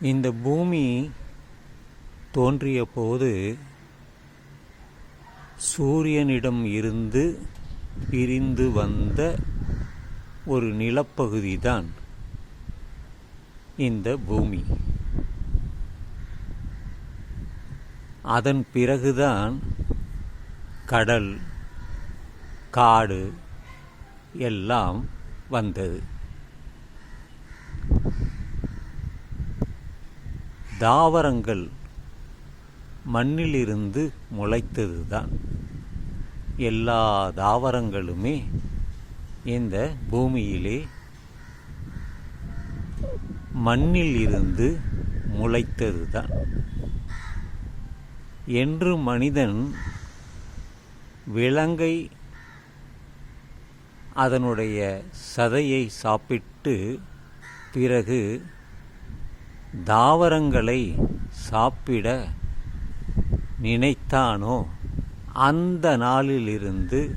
இந்த பூமி தோன்றிய போது சூரியனிடம் இருந்து பிரிந்து வந்த ஒரு நிலப்பகுதிதான் இந்த பூமி. அதன் பிறகுதான் கடல் காடு எல்லாம் வந்தது. தாவரங்கள் மண்ணிலிருந்து முளைத்தது தான் எல்லா தாவரங்களுமே இந்த பூமியிலே மண்ணில் இருந்து முளைத்ததுதான். என்று மனிதன் விலங்கை அதனுடைய சதையை சாப்பிட்டு பிறகு தாவரங்களை சாப்பிட நினைத்தானோ அந்த நாளிலிருந்து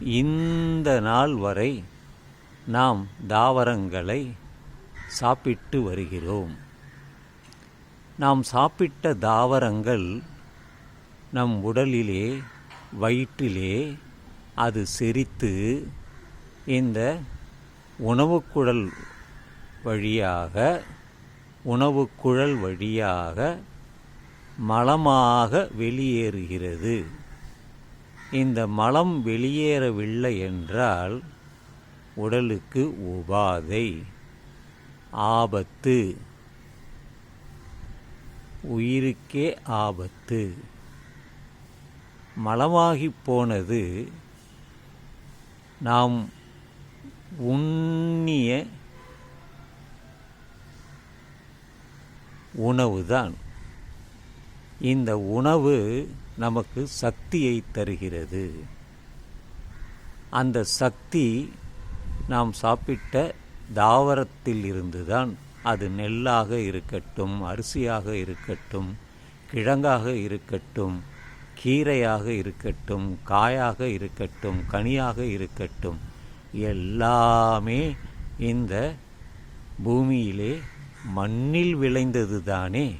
இந்த நாள் வரை நாம் தாவரங்களை சாப்பிட்டு வருகிறோம். நாம் சாப்பிட்ட தாவரங்கள் நம் உடலிலே வயிற்றிலே அது செரித்து இந்த உணவுக்குடல் வழியாக உணவுக்குழல் வழியாக மலமாக வெளியேறுகிறது. இந்த மலம் வெளியேறவில்லை என்றால் உடலுக்கு உபாதை ஆபத்து. உயிருக்கே ஆபத்து. மலமாகிப் போனது நாம் உண்ணிய உணவு தான். இந்த உணவு நமக்கு சக்தியை தருகிறது. அந்த சக்தி நாம் சாப்பிட்ட தாவரத்தில் இருந்துதான் அது நெல்லாக இருக்கட்டும் அரிசியாக இருக்கட்டும் கிழங்காக இருக்கட்டும் கீரையாக இருக்கட்டும் காயாக இருக்கட்டும் கனியாக இருக்கட்டும் எல்லாமே இந்த பூமியிலே மண்ணில் விளைந்தது தானே?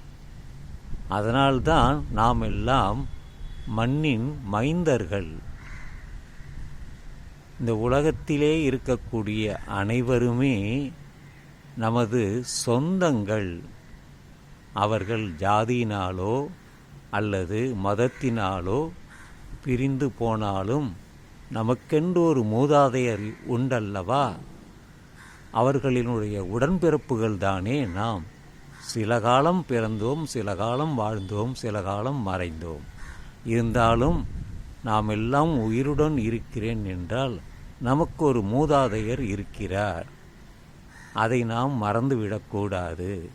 அதனால்தான் நாம் எல்லாம் மண்ணின் மைந்தர்கள். இந்த உலகத்திலே இருக்கக்கூடிய அனைவருமே நமது சொந்தங்கள். அவர்கள் ஜாதியினாலோ அல்லது மதத்தினாலோ பிரிந்து போனாலும் நமக்கென்று ஒரு மூதாதையர் உண்டல்லவா? அவர்களினுடைய உடன்பிறப்புகள் தானே நாம். சில காலம் பிறந்தோம் சில காலம் வாழ்ந்தோம் சில காலம் மறைந்தோம். இருந்தாலும் நாம் எல்லாம் உயிருடன் இருக்கிறேன் என்றால் நமக்கு ஒரு மூதாதையர் இருக்கிறார். அதை நாம் மறந்துவிடக்கூடாது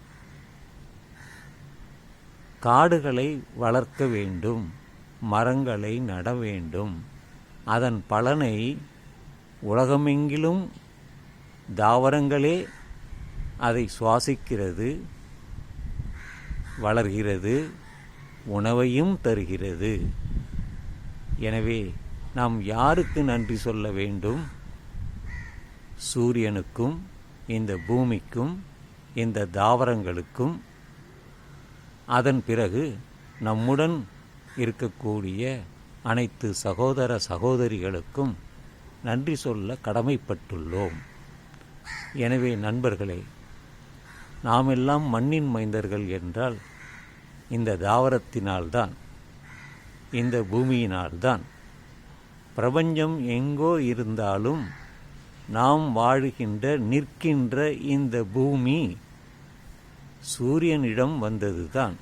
காடுகளை வளர்க்க வேண்டும் மரங்களை நட வேண்டும். அதன் பலனை உலகமெங்கிலும் தாவரங்களே அதை சுவாசிக்கிறது வளர்கிறது உணவையும் தருகிறது. எனவே நாம் யாருக்கு நன்றி சொல்ல வேண்டும்? சூரியனுக்கும் இந்த பூமிக்கும் இந்த தாவரங்களுக்கும். அதன் பிறகு நம்முடன் இருக்கக்கூடிய அனைத்து சகோதர சகோதரிகளுக்கும் நன்றி சொல்ல கடமைப்பட்டுள்ளோம். எனவே நண்பர்களே நாம் எல்லாம் மண்ணின் மைந்தர்கள் என்றால் இந்த தாவரத்தினால்தான் இந்த பூமியினால்தான். பிரபஞ்சம் எங்கோ இருந்தாலும் நாம் வாழுகின்ற நிற்கின்ற இந்த பூமி சூரியனிடம் வந்ததுதான்.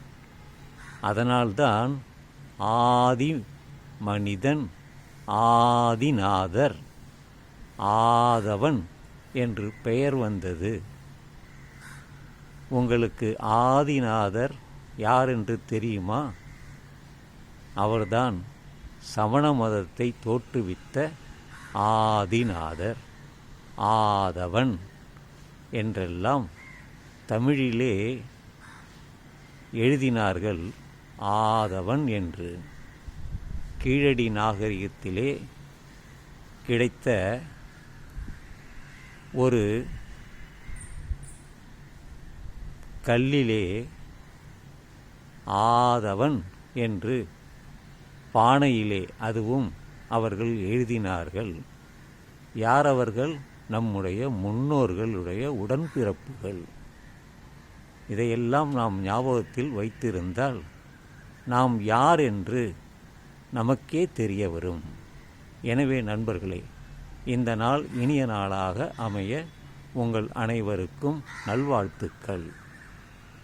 அதனால்தான் ஆதி மனிதன் ஆதிநாதர் ஆதவன் என்று பெயர் வந்தது. உங்களுக்கு ஆதிநாதர் யார் என்று தெரியுமா? அவர்தான் சமண மதத்தை தோற்றுவித்த ஆதிநாதர் ஆதவன் என்றெல்லாம் தமிழிலே எழுதினார்கள் ஆதவன் என்று. கீழடி நாகரிகத்திலே கிடைத்த ஒரு கல்லிலே ஆதவன் என்று பானையிலே அதுவும் அவர்கள் எழுதினார்கள். யார் அவர்கள் நம்முடைய முன்னோர்களுடைய உடன்பிறப்புகள். இதையெல்லாம் நாம் ஞாபகத்தில் வைத்திருந்தால் நாம் யார் என்று நமக்கே தெரிய வரும். எனவே நண்பர்களே இந்த நாள் இனிய நாளாக அமைய உங்கள் அனைவருக்கும் நல்வாழ்த்துக்கள்.